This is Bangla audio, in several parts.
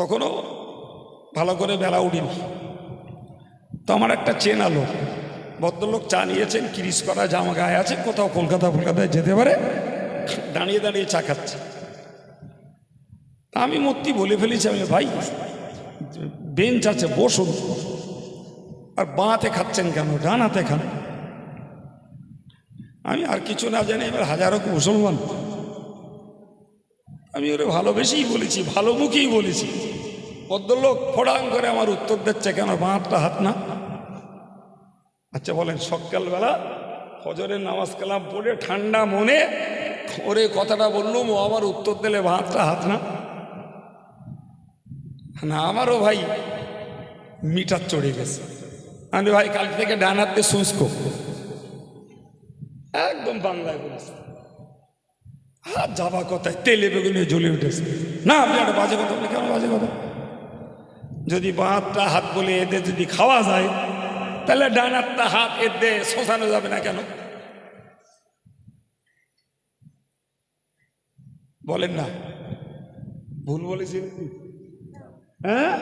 তখনও ভালো করে বেলা উঠিনি। তো আমার একটা চেনা লোক ভদ্রলোক চা নিয়েছেন, কিরিশ করা জামা গায়ে আছে, কোথাও কলকাতা কলকাতায় যেতে পারে। দাঁড়িয়ে দাঁড়িয়ে চা খাচ্ছে। আমি মূর্তি বলে ফেলেছি, আমি ভাই, বেঞ্চ আছে, বসুন। আর বাঁতে খাচ্ছেন কেন? ডান হাতে খান। আমি আর কিছু না জানি, এবার হাজারো মুসলমান। আমি ওরে ভালোবেসেই বলেছি ভালো মুখেই বলেছি। ভদ্রলোক ফোড়াং করে আমার উত্তর দিচ্ছে, কেন বাঁধটা হাত না? আচ্ছা বলেন, সকালবেলা ফজরের নামাজ কালাম পড়ে ঠান্ডা মনে ওরে কথাটা বললুম ও আমার উত্তর দিলে বাঁধটা হাত না? না, আমারও ভাই মিটার চড়ে গেছে। আমি ভাই, কাল থেকে ডান হাত শুষ্ক। একদম বাংলায় বলেছে। আর যাবা কথায় তেলে বেগুনে জ্বলে উঠেছে। না আপনি একটা বাজে কথা বলে, কেন বাজে কথা? যদি বাঁধটা হাত বলে এদের যদি খাওয়া যায়, তাহলে ডান হাতটা হাত এদের শোষানো যাবে না কেন? বলেন না। ভুল বলেছি হ্যাঁ?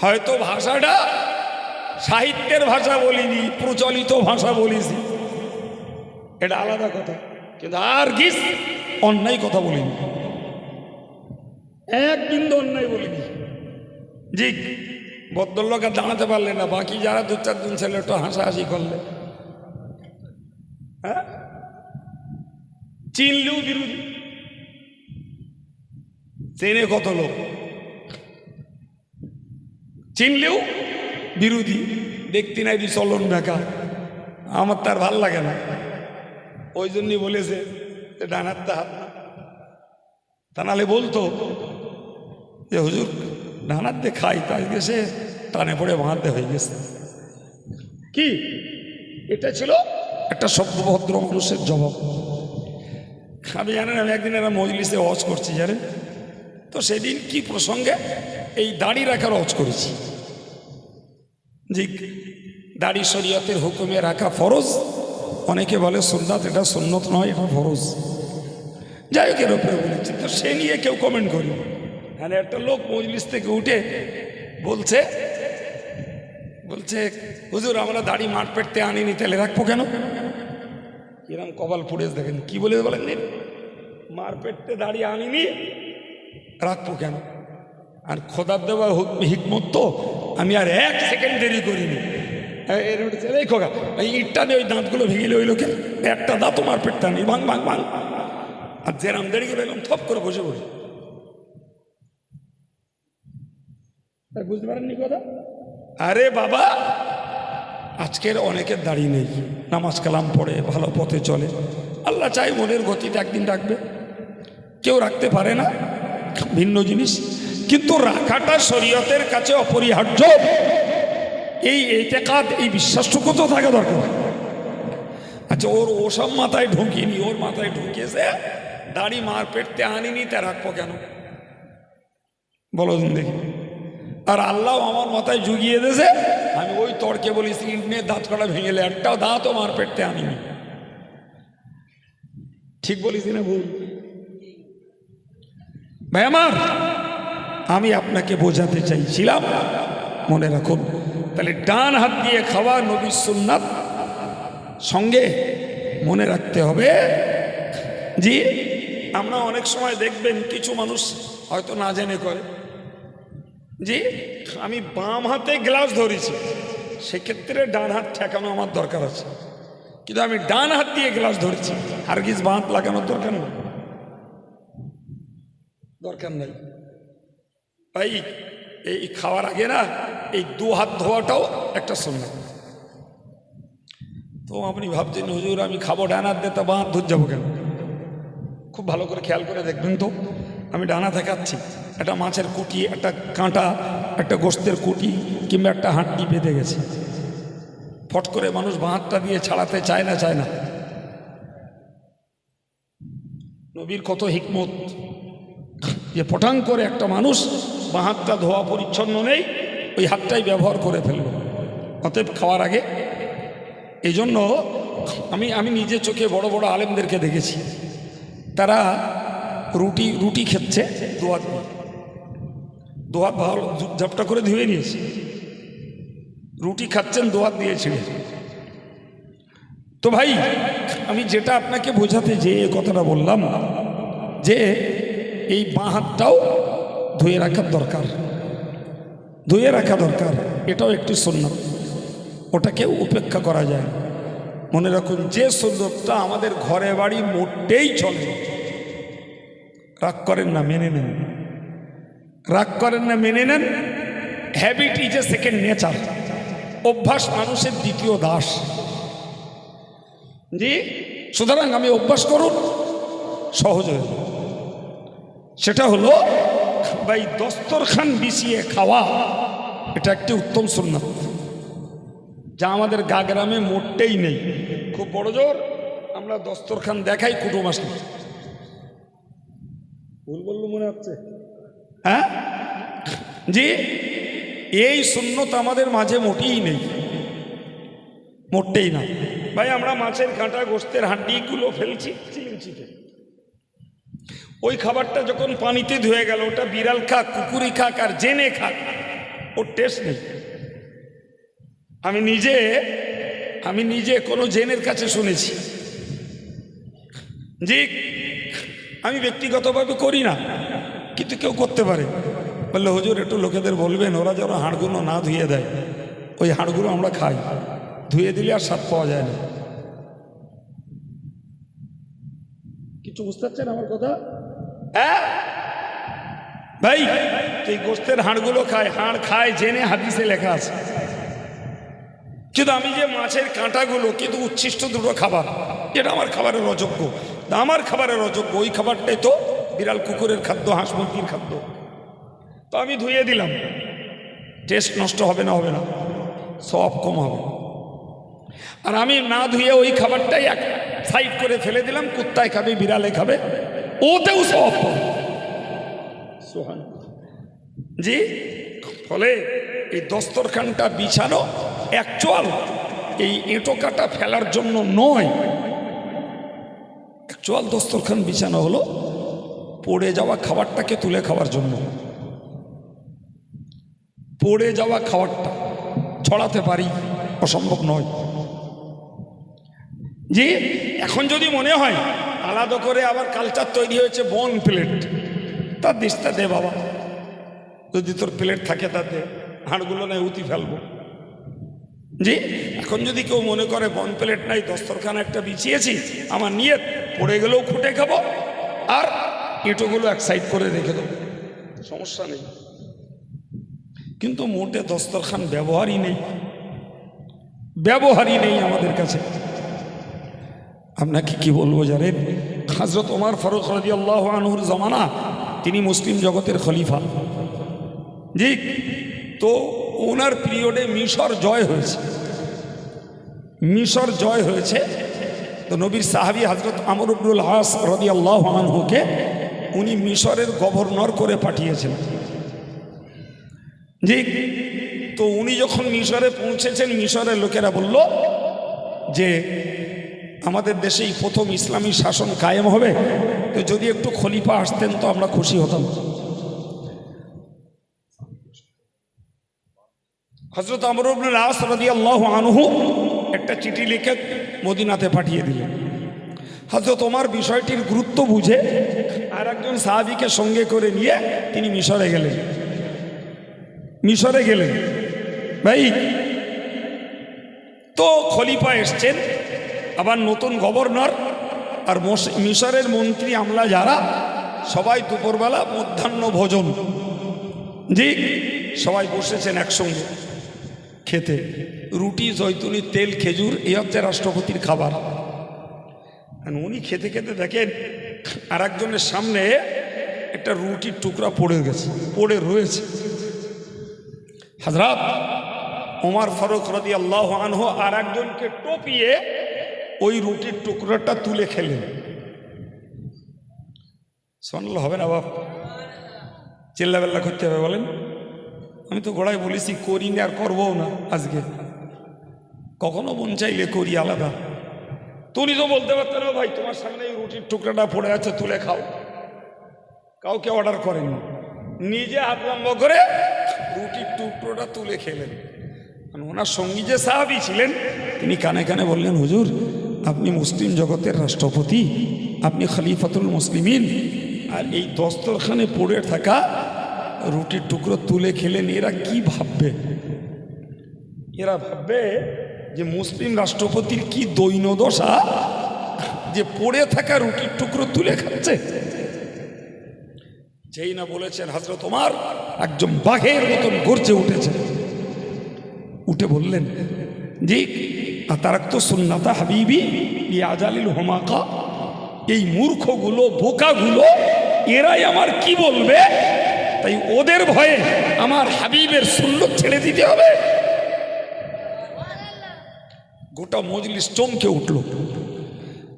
হয়তো ভাষাটা সাহিত্যের ভাষা বলিনি, প্রচলিত ভাষা বলেছি। এটা আলাদা কথা, কিন্তু আর গিস অন্যায় কথা বলিনি। এক বিন্দু অন্যায় বলিনি। জি। ভদ্রলোক আর দাঁড়াতে পারলে না, বাকি যারা দু চারজন ছেলে একটু হাসাহাসি করলে। হ্যাঁ? চিনলেও বিরোধী। চেনে কত লোক? চিনলেও বিরোধী। দেখতে নাই দি চলন বেকা আমার তার ভালো লাগে না। ওই জন্যই বলেছে যে ডান হাত না। তা নাহলে বলতো যে, হুজুর ডান হাত দিয়ে খাই তাই গেছে টানে পড়ে বাঁধতে হয়ে গেছে। কি? এটা ছিল একটা সভ্যভদ্র মানুষের জবাব। আমি জানেন আমি একদিন একটা মজলিসে অজ করছি, জানেন? তো সেদিন কি প্রসঙ্গে এই দাড়ি রাখার অজ করেছি। যে দাড়ি শরীয়তের হুকুমে রাখা ফরজ, অনেকে বলে সুন্নাত, এটা সুন্নত নয়, এটা ফরজ। যাই হোক, এর উপরে বলেছি। তো সে নিয়ে কেউ কমেন্ট করি মানে একটা লোক মজলিস থেকে উঠে বলছে বলছে, হুজুর, আমরা দাড়ি মাঠ পেটতে আনিনি তাহলে রাখব কেন? কিরম কপাল ফুটেজ দেখেন, কি বলে বলেন দিন মার পেটতে দাড়ি আনিনি, রাখব কেন? আর খোদার দেওয়া হুক- হিকমত তো আমি আর এক সেকেন্ড দেরি করিনি। এর খোকা ইটটা দিয়ে ওই দাঁতগুলো ভেঙে ওই লোকের একটা দাঁতও পেটটা নেই ভাঙ ভাঙ ভাঙ। আর যেরাম দেরি করে এলাম, থপ করে বসে বসে। বুঝতে পারেননি কথা? আরে বাবা, আজকের অনেকের দাড়ি নেই, নামাজ কালাম পড়ে, ভালো পথে চলে। আল্লাহ চাই মনের গতিতে একদিন রাখবে। কেউ রাখতে পারে না, ভিন্ন জিনিস। কিন্তু রাখাটা শরীয়তের কাছে অপরিহার্য। এই এতেকাত, এই বিশ্বাসটুকু তো থাকা দরকার। আচ্ছা ওর ওসব মাথায় ঢুকিনি, ওর মাথায় ঢুকিয়েছে দাড়ি মার পেটতে আনিনি, তা রাখব কেন? বলো দেখি। আর আল্লাহ আমার মাথায় জুগিয়ে দিয়েছে, আমি ওই তর্কে বলেছি ইন্ডিয়ে দাঁত কটা ভেঙেলে একটাও দাঁতও মার পেটতে আনিনি। ঠিক বলিস না ভুল। ভাই আমার, আমি আপনাকে বোঝাতে চাইছিলাম, মনে রাখুন, তাহলে ডান হাত দিয়ে খাওয়া নবীর সুন্নাত, সঙ্গে মনে রাখতে হবে, জি, আমরা অনেক সময় দেখবেন কিছু মানুষ হয়তো না জেনে করে জি? আমি বাম হাতে গ্লাস ধরেছি। সেক্ষেত্রে ডান হাত ঠেকানো আমার দরকার আছে। কিন্তু আমি ডান হাত দিয়ে গ্লাস ধরেছি। হারগিজ বাঁ হাত লাগানোর দরকার নেই। দরকার নেই। ভাই, এই খাওয়ার আগে না, এই দু হাত ধোয়াটাও একটা সুন্নাত। তো আপনি ভাবছেন, হুজুর, আমি খাব ডান হাত দিয়ে, তা বাঁ হাত ধরে যাব কেন? খুব ভালো করে খেয়াল করে দেখবেন তো। আমি ডানা দেখাচ্ছি। একটা মাছের কুটি, একটা কাঁটা, একটা গোস্তের কুটি কিংবা একটা হাঁটটি বেঁধে গেছে। ফট করে মানুষ বাঁহাতটা দিয়ে ছাড়াতে চায় না চায় না। নবীর কত হিকমত যে পটাং করে একটা মানুষ বাঁহাতটা ধোয়া পরিচ্ছন্ন নেই, ওই হাতটাই ব্যবহার করে ফেলল। অতএব খাওয়ার আগে এই জন্য আমি আমি নিজে চোখে বড় বড় আলেমদেরকে দেখেছি। তারা রুটি রুটি খেচ্ছে। দোয়া দিয়ে দোয়াত ভালো, ঝাপটা করে ধুয়ে নিয়েছি। রুটি খাচ্ছেন দোয়াত দিয়েছি। তো ভাই, আমি যেটা আপনাকে বোঝাতে যে কথাটা বললাম, যে এই বাঁ হাতটাও ধুয়ে রাখার দরকার। ধুয়ে রাখা দরকার, এটাও একটি সুন্নত। ওটাকে উপেক্ষা করা যায়। মনে রাখুন, যে সুন্নতটা আমাদের ঘরে বাড়ি মোটেই চলে রাগ করেন না, মেনে নেন। রাগ করেন না, মেনে নেন। Habit is a second nature অভ্যাস মানুষের দ্বিতীয় দাস। জি? সুতরাং আমি অভ্যাস করুন, সহজ হয়ে। সেটা হলো, ভাই দস্তরখান বিছিয়ে খাওয়া, এটা একটি উত্তম সুন্নাত। যা আমাদের গা গ্রামে মোটেই নেই। খুব বড় জোর, আমরা দস্তরখান দেখাই কুটুম আসলে। ভুল বলল মনে হচ্ছে। হ্যাঁ? জি? এই সুন্নত আমাদের মাঝে মোটেই নেই। মোটেই না। ভাই আমরা মাছের কাঁটা গোস্তের হাড্ডিগুলো ফেলছি। চিলিমচিতে ওই খাবারটা যখন পানিতে ধুয়ে গেল ওটা বিড়াল খাক কুকুরি খাক আর জেনে খাক ওর টেস্ট নেই। আমি নিজে আমি নিজে কোনো জেনের কাছে শুনেছি। জি? আমি ব্যক্তিগতভাবে করি না, কিন্তু কেউ করতে পারে। বললে, হুজুর, একটু লোকেদের বলবেন, ওরা যেন হাড়গুলো না ধুয়ে দেয়। ওই হাড়গুলো আমরা খাই। ধুয়ে দিলে আর স্বাদ পাওয়া যায় না। কিছু বুঝতে পারছেন আমার কথা? হ্যাঁ? ভাই এই গোস্তের হাড়গুলো খায়, হাড় খায় জেনে হাদিসে লেখা আছে। কিন্তু আমি যে মাছের কাঁটাগুলো, কিন্তু উচ্ছিষ্ট দুটো খাবার, এটা আমার খাবারের অযোগ্য। তা আমার খাবারের অযোগ্য, ওই খাবারটাই তো বিড়াল কুকুরের খাদ্য, হাঁস মুরগির খাদ্য। তো আমি ধুয়ে দিলাম। টেস্ট নষ্ট হবে না হবে না। সব কম হবে। আর আমি না ধুয়ে ওই খাবারটাই এক সাইড করে ফেলে দিলাম, কুত্তায় খাবে, বিড়ালে খাবে, ওতেও সব সোহান। জি? ফলে এই দস্তরখানটা বিছানো অ্যাকচুয়াল এই এঁটো কাটা ফেলার জন্য নয়। অ্যাকচুয়াল দস্তরখান বিছানো হলো। পড়ে যাওয়া খাবারটাকে তুলে খাওয়ার জন্য। পড়ে যাওয়া খাবারটা ছড়াতে পারি, অসম্ভব নয়। জি এখন যদি মনে হয়, আলাদা করে আবার কালচার তৈরি হয়েছে বন প্লেট তার দিসটা দে বাবা। যদি তোর প্লেট থাকে তাতে হাড়গুলো নাই, উতি ফেলব। জি? এখন যদি কেউ মনে করে, বন প্লেট নাই, দস্তরখানা একটা বিছিয়েছি, আমার নিয়ে পড়ে গেলেও খুঁটে খাব, আর এঁটোগুলো এক সাইড করে রেখে দেবো। সমস্যা নেই। কিন্তু মোটে দস্তরখান ব্যবহারই নেই। ব্যবহারই নেই আমাদের কাছে। আপনাকে কি বলব জানেন? হজরত ওমার ফারুক রাজি আল্লাহ আনহুর জমানা, তিনি মুসলিম জগতের খলিফা। জি? তো ওনার পিরিয়ডে মিশর জয় হয়েছে। মিশর জয় হয়েছে। তো নবীর সাহাবি হজরত আমর আব্দুল হাস রদি আল্লাহ আনহুকে উনি মিশরের গভর্নর করে পাঠিয়েছেন জি তো উনি যখন মিশরে পৌঁছেছেন, মিশরের লোকেরা বলল যে, আমাদের দেশেই প্রথম ইসলামী শাসন কায়েম হবে। তো যদি একটু খলিফা আসতেন তো আমরা খুশি হতাম। হজরত আমরুবুল আস রদি আল্লাহ আনহু একটা চিঠি লিখে মদিনাতে পাঠিয়ে দিলেন। হজরত ওমার বিষয়টির গুরুত্ব বুঝে আর একজন সাহাবিকে সঙ্গে করে নিয়ে তিনি মিশরে গেলেন। মিশরে গেলেন। ভাই, তো খলিফা এসছেন, আবার নতুন গভর্নর আর মিশরের মন্ত্রী আমলা যারা, সবাই দুপুরবেলা মধ্যাহ্ন ভোজন। জি, সবাই বসেছেন একসঙ্গে। খেতে। রুটি জৈতুনি তেল খেজুর এই হচ্ছে রাষ্ট্রপতির খাবার। উনি খেতে খেতে দেখেন আর একজনের সামনে একটা রুটির টুকরা পড়ে গেছে পড়ে রয়েছে। হাজরাত ওমর ফারুক রদি আল্লাহ আনহু আর একজনকে টপিয়ে ওই রুটির টুকরাটা তুলে খেলেন। শোনাল হবে না বাপ? চিল্লাবেল্লা করতে হবে বলেন। আমি তো গোড়ায় বলেছি, করি না আর করব না আজকে। কখনো মন চাইলে করি আলাদা। তুমি তো বলতে পারতে না, ভাই, তোমার সামনে এই রুটির টুকরাটা পড়ে আছে, তুলে খাও। কাউকে অর্ডার করেনি। নিজে হাত লম্বা করে রুটির টুকরোটা তুলে খেলেন। ওনার সঙ্গী যে সাহাবি ছিলেন, তিনি কানে কানে বললেন, হুজুর, আপনি মুসলিম জগতের রাষ্ট্রপতি, আপনি খলিফাতুল মুসলিমিন, আর এই দস্তরখানে পড়ে থাকা রুটির টুকরো তুলে খেলেন এরা কি ভাববে? এরা ভাববে যে মুসলিম রাষ্ট্রপতির কি দৈন দশা? যে পড়ে থাকা রুটির টুকরো তুলে খাচ্ছে? যেই না বলেছেন হাজরত তোমার একজন বাঘের মতন গর্জে উঠেছে। উঠে বললেন, জি তারাক তো সুন্নাতা হাবিবি ই আজালিল হোমাকা। এই মূর্খগুলো, বোকাগুলো, এরাই আমার কি বলবে? তাই ওদের ভয়ে আমার হাবিবের সুন্নত ছেড়ে দিতে হবে। গোটা মজলিস চমকে উঠল।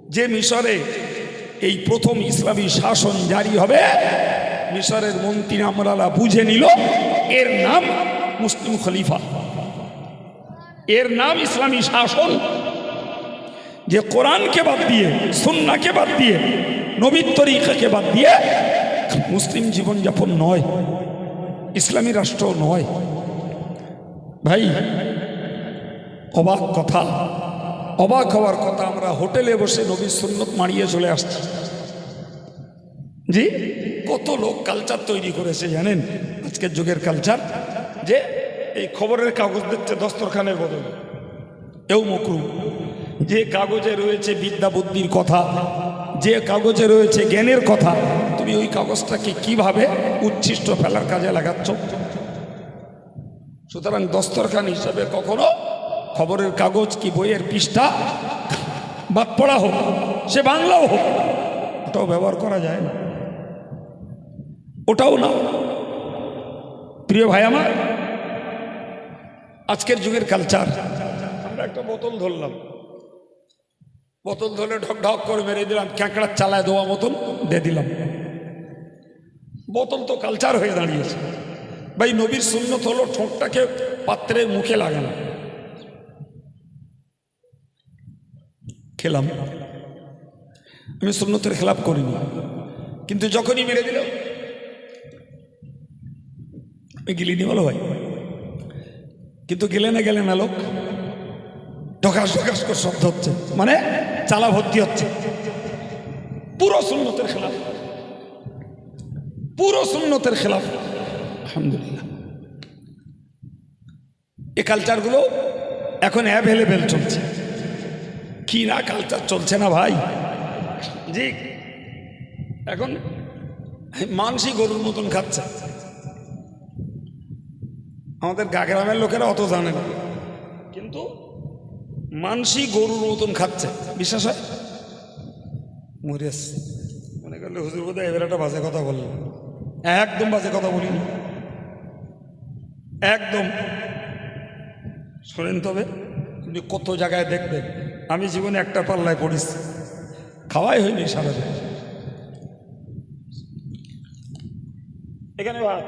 যে মিশরে এই প্রথম ইসলামী শাসন জারি হবে, মিশরের মন্ত্রী আমরালা বুঝে নিল, এর নাম মুসলিম খলিফা। এর নাম ইসলামী শাসন। যে কোরআনকে বাদ দিয়ে, সুন্নাকে বাদ দিয়ে, নবীর তরিকাকে বাদ দিয়ে মুসলিম জীবনযাপন নয়, ইসলামী রাষ্ট্র নয়। ভাই, অবাক কথা। অবাক হওয়ার কথা, আমরা হোটেলে বসে নবীর সুন্নত মারিয়ে চলে আসছি। জি, কত লোক কালচার তৈরি করেছে জানেন? আজকের যুগের কালচার যে এই খবরের কাগজ দিচ্ছে দস্তরখানের বদলে। এও মকরু। যে কাগজে রয়েছে বিদ্যা বুদ্ধির কথা যে কাগজে রয়েছে জ্ঞানের কথা, তুমি ওই কাগজটাকে কীভাবে উচ্ছিষ্ট ফেলার কাজে লাগাচ্ছ? সুতরাং দস্তরখান হিসাবে কখনো খবরের কাগজ কি বইয়ের পৃষ্ঠা? বাদ পড়া হোক, সে বাংলাও হোক, ওটাও ব্যবহার করা যায় না। ওটাও না। প্রিয় ভাই আমার, আজকের যুগের কালচার আমরা একটা বোতল ধরলাম। বোতল ধরে ঢক ঢক করে মেরে দিলাম, ক্যাঁকড়ার চালায় দেওয়া মতন দিয়ে দিলাম। বোতল তো কালচার হয়ে দাঁড়িয়েছে। ভাই, নবীর সুন্নত হলো ঠোঁটটাকে পাত্রের মুখে লাগানো। খেলাম। আমি সুন্নতের খেলাপ করিনি। কিন্তু যখনই মেরে দিল, আমি গিলিনি বলো ভাই। কিন্তু গেলে না গেলে না লোক, ঢকাস ঢকাস করে শব্দ হচ্ছে। মানে চালা ভর্তি হচ্ছে। পুরো সুন্নতের খেলাফ। পুরো সুন্নতের খেলাফ। আলহামদুলিল্লাহ। এই কালচারগুলো এখন অ্যাভেলেবেল চলছে। কি না কালচার চলছে না ভাই? জি। এখন মানসি গরুর মতন খাচ্ছে। আমাদের গাগ্রামের লোকেরা অত জানে না। কিন্তু মানসি গরুর মতন খাচ্ছে। বিশ্বাস হয়? মরিয়াস মনে করলে হুজুর বোধ এবার একটা বাজে কথা বলল। একদম বাজে কথা বলিনি। একদম। শোনেন তবে আপনি কত জায়গায় দেখবেন আমি জীবনে একটা পাল্লায় পড়িস খাওয়াই হয়নি সারাদিন। এখানে ভাত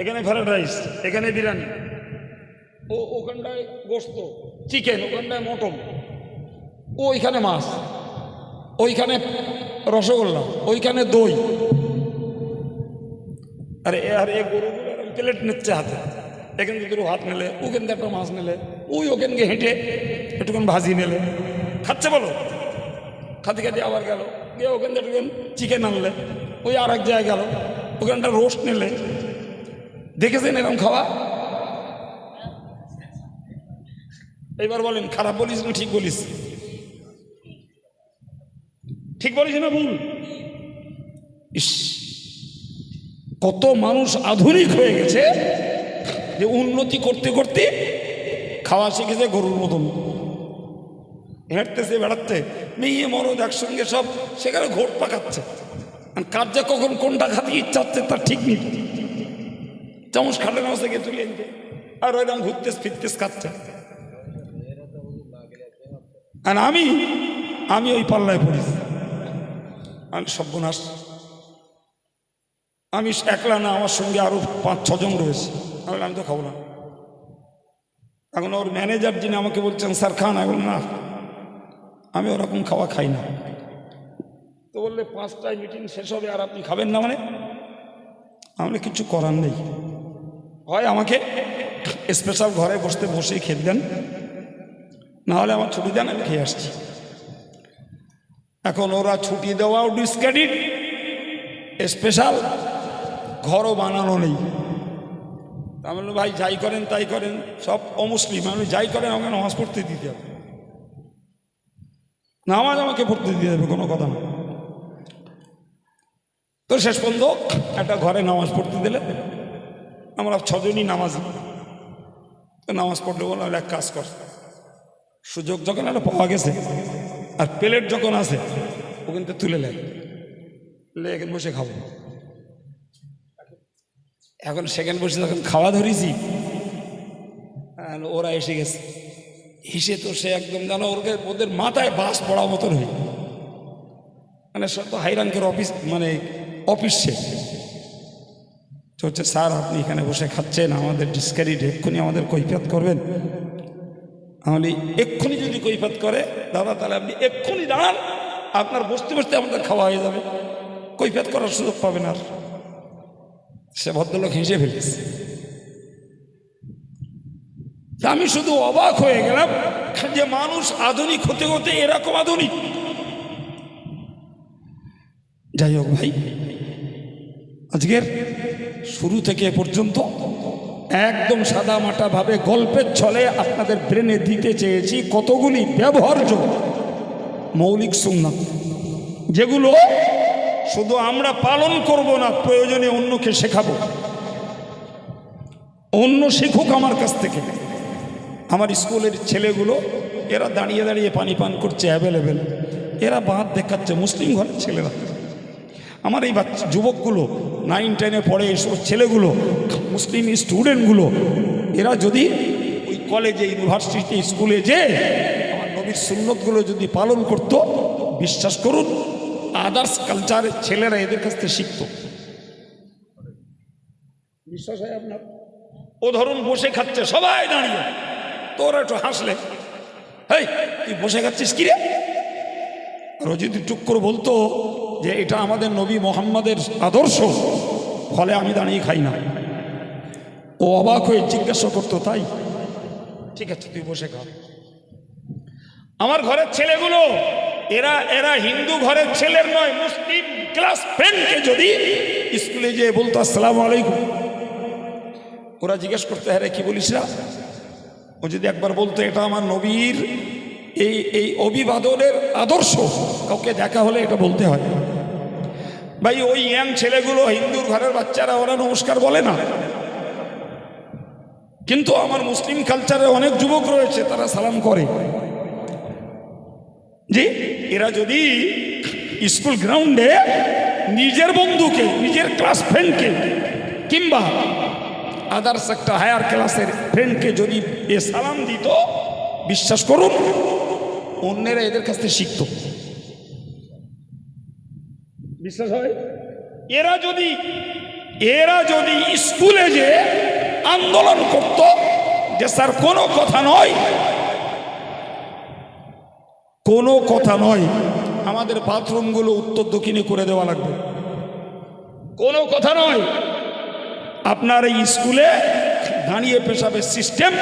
এখানে ফ্রাইড রাইস এখানে বিরিয়ানি। ও ওখানটায় গোস্ত চিকেন, ওখানটায় মটন, ওইখানে মাছ, ওইখানে রসগোল্লা, ওইখানে দই। আরে, আর এ গরুগুলো প্লেট নিচ্ছে হাতে। এখান থেকে দুটো ভাত নিলে, ওখান থেকে একটা মাছ নিলে, ওই ওখান থেকে হেঁটে একটুখান ভাজি নিলে। খাচ্ছে বলো? খাতে খাতে আবার গেল। গিয়ে ওখান থেকে একটুখান চিকেন আনলে, ওই আর এক জায়গায় গেল। ওখানটা রোস্ট নিলে। দেখেছেন এরকম খাওয়া? এবার বলেন, খারাপ বলিস না, ঠিক বলিস। ঠিক বলিস না, ভুল? ইস, কত মানুষ আধুনিক হয়ে গেছে যে উন্নতি করতে করতে খাওয়া শিখেছে গরুর মতন। হেঁটতেছে, বেড়াচ্ছে, মেয়ে, মরদ একসঙ্গে সব সেখানে ঘোট পাকাচ্ছে। আর কার যে কখন কোনটা খাতে ইচ্ছা হচ্ছে তার ঠিক নেই। চামচ খাটে না থেকে তুলে এনতে আর ওইরকম ঘুরতেস ফিরতেস খাচ্ছে। আর আমি আমি ওই পাল্লায় পড়ি। আমি সর্বনাশ। আমি একলা না, আমার সঙ্গে আরও পাঁচ, ছজন রয়েছে। আমি আমি তো খাব না। এখন ওর ম্যানেজার যিনি আমাকে বলছেন, স্যার, খান। এখন না, আমি ওরকম খাওয়া খাই না। তো বললে, পাঁচটায় মিটিং শেষ হবে, আর আপনি খাবেন না মানে? আমরা কিছু করার নেই। হয় আমাকে স্পেশাল ঘরে বসতে বসে খেতে দেন। না হলে আমার ছুটি দেন, আমি খেয়ে আসছি। এখন ওরা ছুটি দেওয়াও ডিসক্রেডিট স্পেশাল ঘরও বানানো নেই। আমি ভাই, যাই করেন, তাই করেন, সব অমুসলিম। আমি যাই করেন, আমাকে নামাজ পড়তে দিতে হবে। নামাজ আমাকে পড়তে দিতে হবে, কোনো কথা না। তো শেষ পর্যন্ত একটা ঘরে নামাজ পড়তে দিলে, আমরা ছজনই নামাজ নামাজ পড়লে বললাম এক কাজ কর। সুযোগ যখন একটা পাওয়া গেছে, আর প্লেট যখন আছে, ও কিন্তু তুলে লেগ লেগে বসে খাব। এখন সেকেন্ড বসে যখন খাওয়া ধরেছি, আর ওরা এসে গেছে। হিসে তো সে একদম জানো ওরকে, ওদের মাথায় বাস পড়া মতন হয়ে। মানে সব তো হাইরাঙ্কের অফিস মানে অফিস সে। হচ্ছে, স্যার, আপনি এখানে বসে খাচ্ছেন, আমাদের ডিসকারিড এক্ষুনি আমাদের কৈফিয়ত করবেন। তাহলে এক্ষুনি যদি কৈফিয়ত করে, দাদা তাহলে আপনি এক্ষুনি দাঁড়ান, আপনার বসতে বসতে আমাদের খাওয়া হয়ে যাবে। কৈফিয়ত করার সুযোগ পাবেন আর। সে ভদ্রলোক হেসে ফেলেছে। আমি শুধু অবাক হয়ে গেলাম যে মানুষ আধুনিক হতে হতে এরকম আধুনিক। যাই হোক ভাই, আজকের শুরু থেকে পর্যন্ত একদম সাদা মাটা ভাবে গল্পের ছলে আপনাদের ব্রেনে দিতে চেয়েছি কতগুলি ব্যবহার্য মৌলিক সুন্নাত। যেগুলো শুধু আমরা পালন করব না, প্রয়োজনে অন্যকে শেখাবো। অন্য শিখুক আমার কাছ থেকে। আমার স্কুলের ছেলেগুলো, এরা দাঁড়িয়ে দাঁড়িয়ে পানি পান করছে অ্যাভেলেবেল এরা বাঁধ দেখাচ্ছে, মুসলিম ঘরের ছেলেরা। আমার এই বাচ্চা যুবকগুলো নাইন টেনে পড়ে, এসব ছেলেগুলো, মুসলিম স্টুডেন্টগুলো এরা যদি ওই কলেজে ইউনিভার্সিটি স্কুলে যে আমার নবীর সুন্নতগুলো যদি পালন করত, বিশ্বাস করুন আদার্স কালচারের ছেলেরা এদের কাছ থেকে শিখত। বিশ্বাস হয় আপনার? ও ধরুন বসে খাচ্ছে, সবাই দাঁড়িয়ে। তোরা একটু হাসলে। হেই, তুই বসে খাচ্ছিস কি রে? আর ও যদি টুক করে বলতো যে এটা আমাদের নবী মোহাম্মদের আদর্শ, ফলে আমি দাঁড়িয়ে খাই না। ও অবাক হয়ে জিজ্ঞাসা করতো, তাই? ঠিক আছে, তুই বসে খা। আমার ঘরের ছেলেগুলো, এরা এরা হিন্দু ঘরের ছেলের নয়, মুসলিম ক্লাস ফ্রেন্ডকে যদি স্কুলে যেয়ে বলতো, আসসালাম আলাইকুম। ওরা জিজ্ঞেস করতে হ্যাঁ কি বলিস না ও যদি একবার বলতো, এটা আমার নবীর এই এই অভিবাদনের আদর্শ, কাউকে দেখা হলে এটা বলতে হয়। ভাই, ওই ইয়াং ছেলেগুলো হিন্দুর ঘরের বাচ্চারা, ওরা নমস্কার বলে না? কিন্তু আমার মুসলিম কালচারে অনেক যুবক রয়েছে, তারা সালাম করে। জি? এরা যদি স্কুল গ্রাউন্ডে নিজের বন্ধুকে, নিজের ক্লাস ফ্রেন্ডকে কিংবা আদার্স একটা হায়ার ক্লাসের ফ্রেন্ডকে যদি এ সালাম দিত, বিশ্বাস করুন, অন্যেরা এদের কাছ থেকে শিখত। বিশ্বাস হয়? এরা যদি এরা যদি স্কুলে যে আন্দোলন করত, যে স্যার কোনো কথা নয়, কোনো কথা নয়, আমাদের বাথরুমগুলো উত্তর দক্ষিণে করে দেওয়া লাগবে। কোনো কথা নয়, আপনার এই স্কুলে দাঁড়িয়ে পেশাবের সিস্টেম,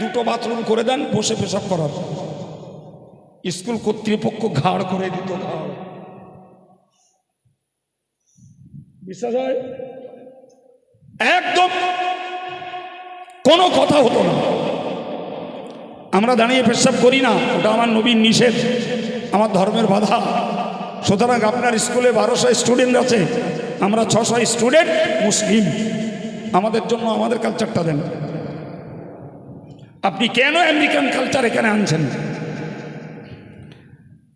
দুটো বাথরুম করে দেন, বসে পেশাব করার। স্কুল কর্তৃপক্ষ ঘাড় করে দিত। ঘাড় বিশ্বাস হয়? একদম কোনো কথা হতো না। আমরা দাঁড়িয়ে পেশাব করি না, ওটা আমার নবীন নিষেধ, আমার ধর্মের বাধা। সুতরাং আপনার স্কুলে বারোশো স্টুডেন্ট আছে, আমরা ছশো স্টুডেন্ট মুসলিম। আমাদের জন্য আমাদের কালচারটা দেন। আপনি কেন আমেরিকান কালচার এখানে আনছেন?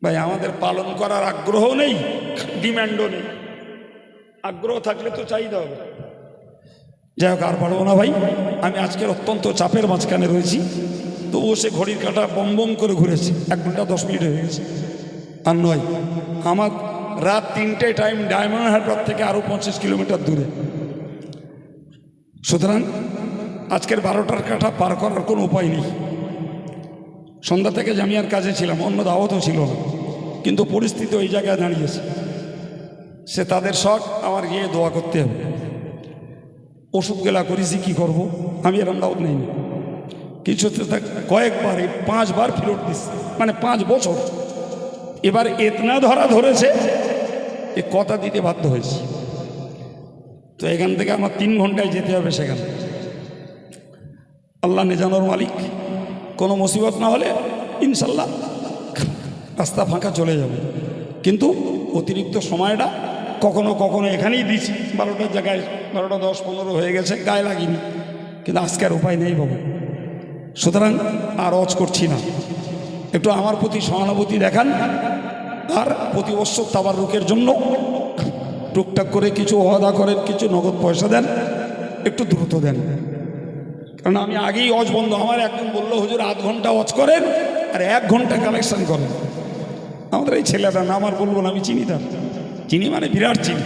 ভাই, আমাদের পালন করার আগ্রহ নেই ডিম্যান্ডও নেই। আগ্রহ থাকলে তো চাহিদা হবে। যাই হোক, আর পারব না ভাই। আমি আজকের অত্যন্ত চাপের মাঝখানে রয়েছি। তবুও সে ঘড়ির কাঁটা বম বম করে ঘুরেছে। এক ঘণ্টা দশ মিনিট হয়ে গেছে। আর নয়, আমার রাত তিনটে টাইম ডায়মন্ড হারবার থেকে আরও পঞ্চাশ কিলোমিটার দূরে। সুতরাং আজকের বারোটার কাঠা পার করার কোনো উপায় নেই। সন্ধ্যা থেকে জামিয়ার কাজে ছিলাম, অন্য দাওয়াতও ছিল না। কিন্তু পরিস্থিতি ওই জায়গায় দাঁড়িয়েছে। সে তাদের শখ, আমার গিয়ে দোয়া করতে হবে। ওষুধ গেলা করেছি কি করব? আমি এরম দাওয়াত নেইনি কিছু হতে থাক, কয়েকবার, এই পাঁচবার ফেরত দিচ্ছে মানে পাঁচ বছর। এবার এতনা ধরা ধরেছে এ কথা দিতে বাধ্য হয়েছি। তো এখান থেকে আমার তিন ঘন্টায় যেতে হবে সেখানে। আল্লাহ নিজানোর মালিক। কোনো মুসিবত না হলে ইনশাল্লাহ রাস্তা ফাঁকা চলে যাবে। কিন্তু অতিরিক্ত সময়টা কখনো কখনো এখানেই দিছি। বারোটার জায়গায় বারোটা দশ পনেরো হয়ে গেছে, গায়ে লাগিনি। কিন্তু আজকে আর উপায় নেই বাবু। সুতরাং আর অজ করছি না। একটু আমার প্রতি সহানুভূতি দেখান। আর প্রতি বছর তাবার রুকের জন্য টুকটাক করে কিছু ওয়াদা করেন, কিছু নগদ পয়সা দেন, একটু দ্রুত দেন। কারণ আমি আগেই অজ বন্ধ। আমার একজন বলল, হুজুর, আধ ঘণ্টা অজ করেন আর এক ঘণ্টা কালেকশন করেন। আমাদের এই ছেলেটা না, আমার বলব না, আমি চিনি তার। চিনি মানে বিরাট চিনি